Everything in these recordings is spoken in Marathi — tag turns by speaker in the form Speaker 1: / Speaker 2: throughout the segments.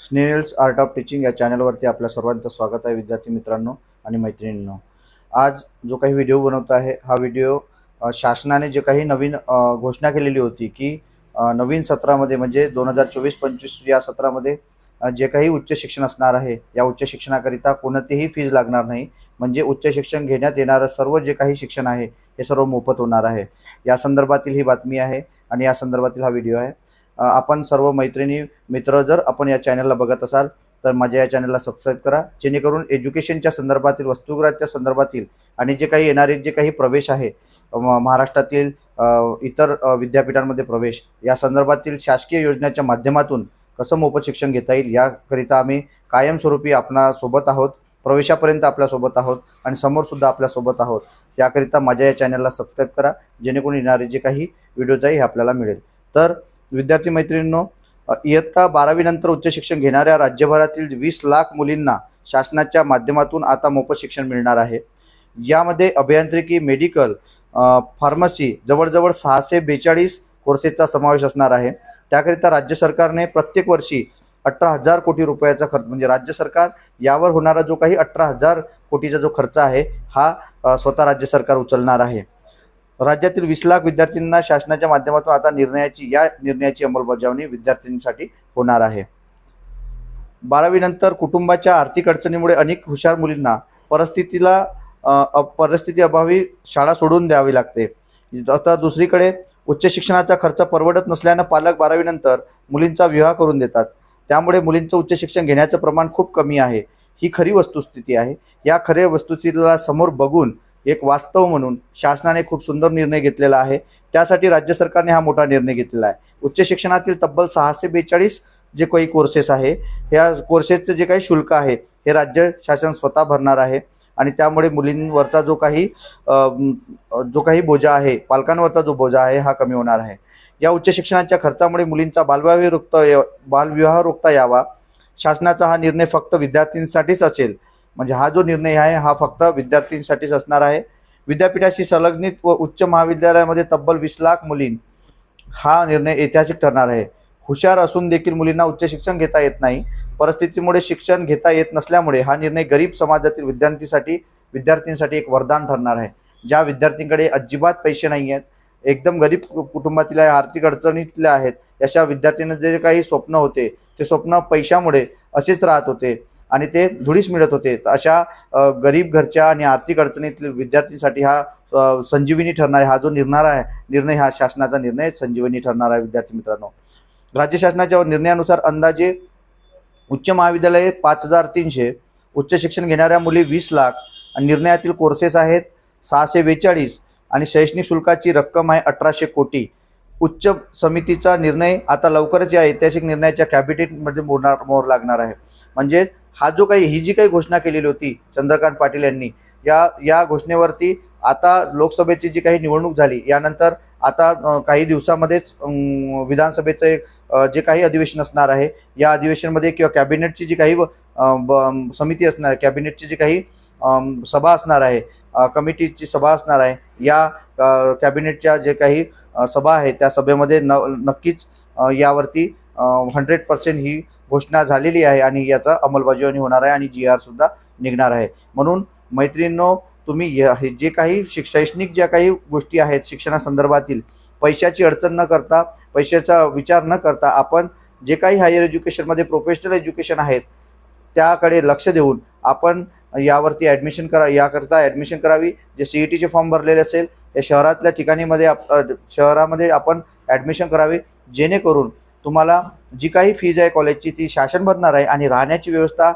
Speaker 1: स्नेल्स आर्ट ऑफ टीचिंग या चॅनलवरती आपल्या सर्वांचं स्वागत आहे विद्यार्थी मित्रांनो आणि मैत्रिणींनो. आज जो काही व्हिडिओ बनवतो आहे हा व्हिडिओ शासनाने जे काही नवीन घोषणा केलेली होती की नवीन सत्रामध्ये म्हणजे दोन हजार चोवीस पंचवीस या सत्रामध्ये जे काही उच्च शिक्षण असणार आहे या उच्च शिक्षणाकरिता कोणतीही फीज लागणार नाही. म्हणजे उच्च शिक्षण घेण्यात येणारं सर्व जे काही शिक्षण आहे हे सर्व मोफत होणार आहे. या संदर्भातील ही बातमी आहे आणि या संदर्भातील हा व्हिडिओ आहे. आपण सर्व मैत्रिणी मित्र जर आपण या चॅनलला बघत असाल तर माझ्या या चॅनलला सबस्क्राईब करा. जेणेकरून एज्युकेशनच्या संदर्भातील वस्तुगृहाच्या संदर्भातील आणि जे काही येणारे जे काही प्रवेश आहे म- महाराष्ट्रातील इतर विद्यापीठांमध्ये प्रवेश या संदर्भातील शासकीय योजनेच्या माध्यमातून कसं मोफत शिक्षण घेता येईल याकरिता आम्ही कायमस्वरूपी आपणासोबत आहोत प्रवेशापर्यंत आपल्यासोबत आहोत आणि समोरसुद्धा आपल्यासोबत आहोत. याकरिता माझ्या या चॅनलला सबस्क्राईब करा जेणेकरून येणारे जे काही व्हिडिओज आहे हे आपल्याला मिळेल. तर विद्यार्थी मैत्रिणींनो इयत्ता बारावीनंतर उच्च शिक्षण घेणाऱ्या राज्यभरातील वीस लाख मुलींना शासनाच्या माध्यमातून आता मोफत शिक्षण मिळणार आहे. यामध्ये अभियांत्रिकी मेडिकल फार्मसी जवळजवळ सहाशे बेचाळीस कोर्सेसचा समावेश असणार आहे. त्याकरिता राज्य सरकारने प्रत्येक वर्षी अठरा हजार कोटी रुपयाचा खर्च म्हणजे राज्य सरकार यावर होणारा जो काही अठरा हजार कोटीचा जो खर्च आहे हा स्वतः राज्य सरकार उचलणार आहे. राज्यातील वीस लाख विद्यार्थ्यांना शासनाच्या माध्यमातून आता निर्णयाची या निर्णयाची अंमलबजावणी विद्यार्थ्यांसाठी होणार आहे. बारावीनंतर कुटुंबाच्या आर्थिक अडचणीमुळे अनेक हुशार मुलींना परिस्थितीला परिस्थिती अभावी शाळा सोडून द्यावी लागते. आता दुसरीकडे उच्च शिक्षणाचा खर्च परवडत नसल्यानं पालक बारावीनंतर मुलींचा विवाह करून देतात. त्यामुळे मुलींचं उच्च शिक्षण घेण्याचं प्रमाण खूप कमी आहे. ही खरी वस्तुस्थिती आहे. या खऱ्या वस्तुस्थितीला समोर बघून एक वास्तव म्हणून शासनाने खूप सुंदर निर्णय घेतलेला आहे. त्यासाठी राज्य सरकारने हा मोठा निर्णय घेतलेला आहे. उच्च शिक्षणातील तब्बल सहाशे बेचाळीस जे काही कोर्सेस आहे ह्या कोर्सेसचं जे काही शुल्क आहे हे राज्य शासन स्वतः भरणार आहे. आणि त्यामुळे मुलींवरचा जो काही जो काही बोजा आहे पालकांवरचा जो बोजा आहे हा कमी होणार आहे. या उच्च शिक्षणाच्या खर्चामुळे मुलींचा बालविवाह रोखता या- बालविवाह रोखता यावा. शासनाचा हा निर्णय फक्त विद्यार्थ्यांसाठीच असेल म्हणजे हा जो निर्णय आहे हा फक्त विद्यार्थ्यांसाठीच असणार आहे. विद्यापीठाशी संलग्नित व उच्च महाविद्यालयामध्ये तब्बल वीस लाख मुलीं हा निर्णय ऐतिहासिक ठरणार आहे. हुशार असून देखील मुलींना उच्च शिक्षण घेता येत नाही. परिस्थितीमुळे शिक्षण घेता येत नसल्यामुळे हा निर्णय गरीब समाजातील विद्यार्थीसाठी विद्यार्थ्यांसाठी एक वरदान ठरणार आहे. ज्या विद्यार्थ्यांकडे अजिबात पैसे नाही आहेत एकदम गरीब कु- कुटुंबातील आहे, आर्थिक अडचणीतल्या आहेत अशा विद्यार्थ्यांना जे काही स्वप्न होते ते स्वप्न पैशामुळे असेच राहत होते. आणि ते धुळीस मिळत होते. अशा गरीब घरच्या आणि आर्थिक अडचणीतील विद्यार्थ्यांसाठी हा संजीवनी ठरणार आहे हा जो निर्णय आहे निर्णय हा शासनाचा निर्णय संजीवनी ठरणार आहे विद्यार्थी मित्रांनो. राज्य शासनाच्या निर्णयानुसार अंदाजे उच्च महाविद्यालये पाच हजार तीनशे उच्च शिक्षण घेणाऱ्या मुली वीस लाख आणि निर्णयातील कोर्सेस आहेत सहाशे बेचाळीस आणि शैक्षणिक शुल्काची रक्कम आहे अठराशे कोटी. उच्च समितीचा निर्णय आता लवकरच या ऐतिहासिक निर्णयाच्या कॅबिनेटमध्ये मोडणार मोर लागणार आहे. म्हणजे हा जो काही ही जी काही घोषणा केलेली होती चंद्रकांत पाटील यांनी या या घोषणेवरती आता लोकसभेची जी काही निवडणूक झाली यानंतर आता काही दिवसामध्येच विधानसभेचे विधानसभेचं जे काही अधिवेशन असणार आहे या अधिवेशनमध्ये किंवा कॅबिनेटची जी काही ब- समिती असणार आहे कॅबिनेटची जी काही सभा असणार आहे कमिटीची सभा असणार आहे या कॅबिनेटच्या जे काही सभा आहे त्या सभेमध्ये न नक्कीच यावरती हंड्रेड पर्सेंट ही घोषणा झालेली आहे आणि याचा अंमलबजावणी होणार आहे आणि जी आर सुद्धा निघणार आहे. म्हणून मैत्रिणींनो तुम्ही या- हे जे काही शैक्षणिक ज्या काही गोष्टी आहेत शिक्षणासंदर्भातील पैशाची अडचण न करता पैशाचा विचार न करता आपण जे काही हायर एज्युकेशनमध्ये प्रोफेशनल एज्युकेशन आहेत त्याकडे लक्ष देऊन आपण यावरती ॲडमिशन करा याकरता ॲडमिशन करावी. जे सी ई टीचे फॉर्म भरलेले असेल या शहरातल्या ठिकाणीमध्ये आप शहरामध्ये आपण ॲडमिशन करावे. जेणेकरून तुम्हाला जी काही फीज आहे कॉलेजची ती शासन भरणार आहे आणि राहण्याची व्यवस्था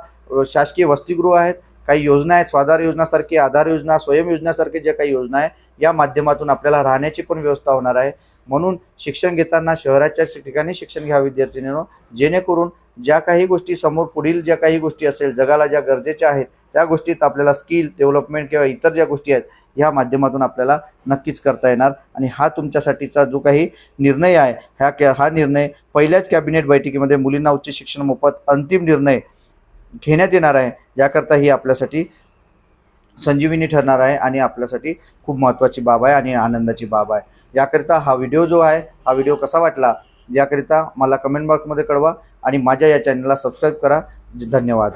Speaker 1: शासकीय वसतिगृह आहेत काही योजना आहेत स्वाधार योजनासारखी आधार योजना स्वयं योजनासारखे ज्या काही योजना आहे या माध्यमातून आपल्याला राहण्याची पण व्यवस्था होणार आहे. म्हणून शिक्षण घेताना शहराच्या ठिकाणी शिक्षण घ्या विद्यार्थिनींनो. जेणेकरून ज्या काही गोष्टी समोर पुढील ज्या काही गोष्टी असेल जगाला ज्या गरजेच्या आहेत त्या गोष्टीत आपल्याला स्किल डेव्हलपमेंट किंवा इतर ज्या गोष्टी आहेत ह्या माध्यमातून आपल्याला नक्कीच करता येणार. आणि हा तुमच्यासाठीचा जो काही निर्णय आहे ह्या कॅ हा निर्णय पहिल्याच कॅबिनेट बैठकीमध्ये मुलींना उच्च शिक्षण मोफत अंतिम निर्णय घेण्यात येणार आहे याकरता ही आपल्यासाठी संजीवनी ठरणार आहे आणि आपल्यासाठी खूप महत्त्वाची बाब आहे आणि आनंदाची बाब आहे. याकरिता हा व्हिडिओ जो आहे हा व्हिडिओ कसा वाटला याकरिता मला कमेंट बॉक्समध्ये कळवा आणि माझ्या या चॅनलला सबस्क्राईब करा. धन्यवाद.